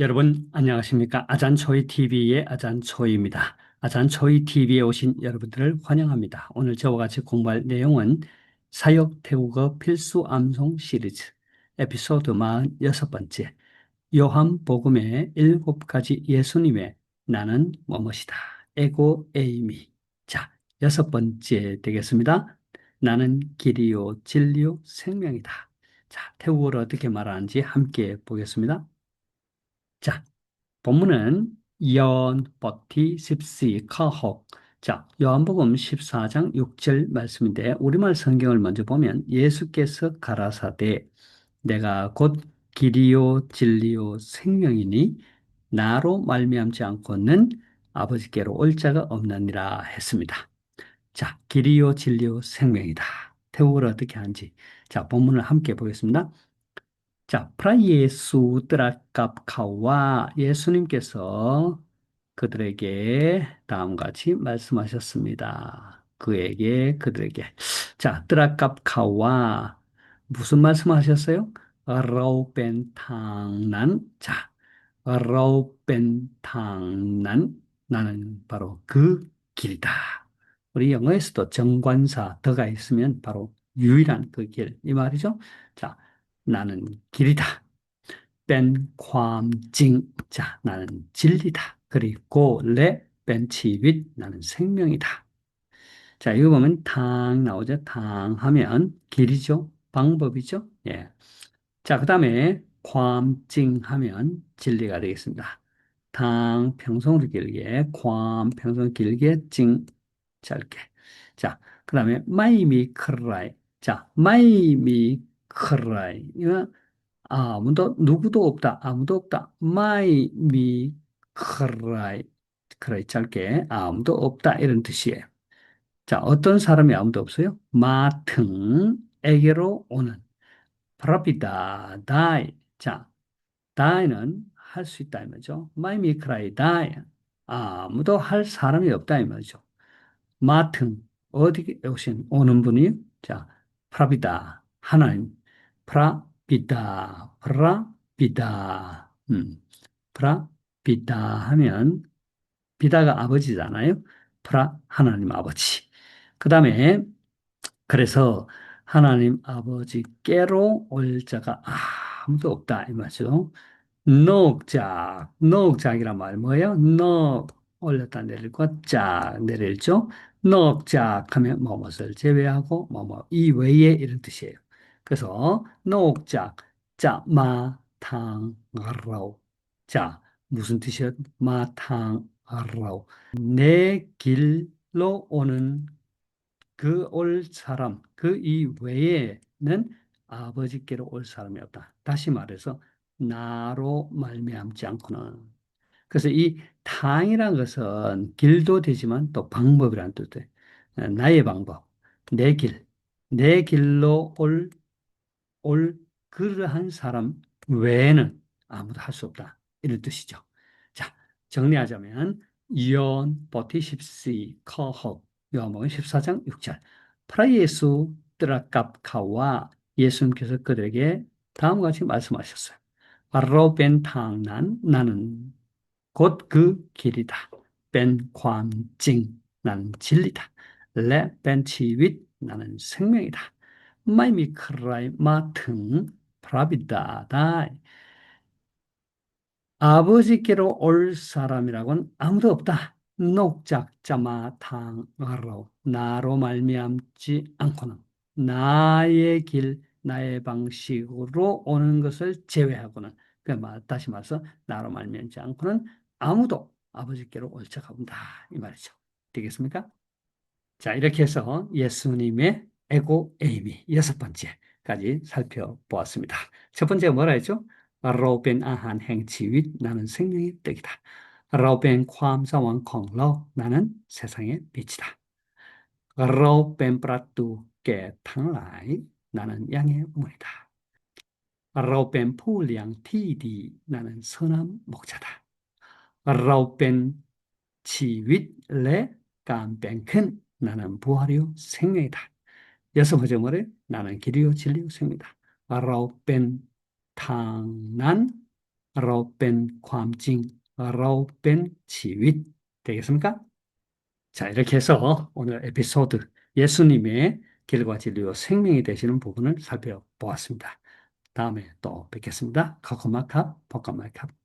여러분 안녕하십니까? 아잔초이 TV의 아잔초이입니다. 아잔초이 TV에 오신 여러분들을 환영합니다. 오늘 저와 같이 공부할 내용은 사역 태국어 필수 암송 시리즈 에피소드 46번째 요한복음의 일곱 가지 예수님의 나는 뭐뭇이다. 에고 에이미 자, 여섯 번째 되겠습니다. 나는 길이요 진리요 생명이다. 자, 태국어로 어떻게 말하는지 함께 보겠습니다. 자, 본문은 연 버티 십시 커헉 자, 요한복음 14장 6절 말씀인데 우리말 성경을 먼저 보면 예수께서 가라사대 내가 곧 길이요 진리요 생명이니 나로 말미암지 않고는 아버지께로 올 자가 없느니라 했습니다. 자, 길이요 진리요 생명이다. 태국어를 어떻게 하는지 자, 본문을 함께 보겠습니다. 자, 프라예수 뜨라깝카와 예수님께서 그들에게 다음과 같이 말씀하셨습니다. 그에게 그들에게 자, 뜨라깝카와 무슨 말씀하셨어요? 라우벤탕난 자, 라우벤탕난 나는 바로 그 길이다. 우리 영어에서도 정관사 더가 있으면 바로 유일한 그 길, 이 말이죠. 자, 나는 길이다. 뺀 괌징. 자, 나는 진리다. 그리고 레 벤치 윗 나는 생명이다. 자, 이거 보면 당 나오죠. 당 하면 길이죠. 방법이죠. 예. 자, 그다음에 괌징 하면 진리가 되겠습니다. 당 평성으로 길게, 괌 평성 길게, 징 짧게. 자, 그 다음에 마이미 크라이. 자, 마이미 크라이. 이거 아무도 누구도 없다. 아무도 없다. 마이 미 크라이. 크라이 짧게 아무도 없다 이런 뜻이에요. 자, 어떤 사람이 아무도 없어요? 마등에게로 오는 프라피다 다이. 자, 다이는 할 수 있다 이 말이죠. 마이 미 크라이 다이. 아무도 할 사람이 없다 이 말이죠. 마등 어디 오신 오는 분이 자, 프라비다 하나님 프라 비다, 프라, 비다. 음, 프라, 비다 하면, 비다가 아버지잖아요. 프라, 하나님 아버지. 그 다음에, 그래서 하나님 아버지께로 올 자가 아무도 없다. 이 말이죠. 넉작, 넉작이란 말 뭐예요? 넉, 올렸다 내리고 짝 내릴죠. 넉작 하면 뭐뭇을 제외하고 뭐뭐 이외에 이런 뜻이에요. 그래서 녹작, 자, 마탕라오. 자, 무슨 뜻이에요? 마탕라오. 내 길로 오는 그 올 사람, 그 이외에는 아버지께로 올 사람이 없다. 다시 말해서 나로 말미암지 않고는. 그래서 이 탕이라는 것은 길도 되지만 또 방법이라는 뜻이에요. 나의 방법, 내 길, 내 길로 올 올 그러한 사람 외에는 아무도 할 수 없다. 이런 뜻이죠. 자, 정리하자면 이언 보티십시 커헉 요한복음 14장 6절 프라이에수 뜨라캅카와 예수님께서 그들에게 다음과 같이 말씀하셨어요. 바로 벤탕난 나는 곧 그 길이다. 벤광징 나는 진리다. 레벤치윗 나는 생명이다. ไม่มีใครมาถึงพระบิดาได้ 아버지께로 올 사람이라고는 아무도 없다. 녹작자마탕하러 나로 말미암지 않고는 나의 길, 나의 방식으로 오는 것을 제외하고는 그 다시 말해서 나로 말미암지 않고는 아무도 아버지께로 올 자가 없다 이 말이죠. 되겠습니까? 자 이렇게 해서 예수님의 에고 에이미 여섯 번째까지 살펴보았습니다. 첫 번째가 뭐라 했죠? 로벤 아한 행치 윗 나는 생명의 떡이다. 로벤 괌사왕 콩러 나는 세상의 빛이다. 로벤 브라뚜 깨 탕라이 나는 양의 문이다. 로벤 풀량 티디 나는 선한 목자다. 로벤 치윗 레 깜뱅큰 나는 부활이요 생명이다. 여성 허정어래 나는 길이요 진리요 생이다. 라오벤 탕난 라오벤 괌징 라오벤 지윗 되겠습니까? 자 이렇게 해서 오늘 에피소드 예수님의 길과 진리와 생명이 되시는 부분을 살펴보았습니다. 다음에 또 뵙겠습니다. 카코마캅, 포카마캅.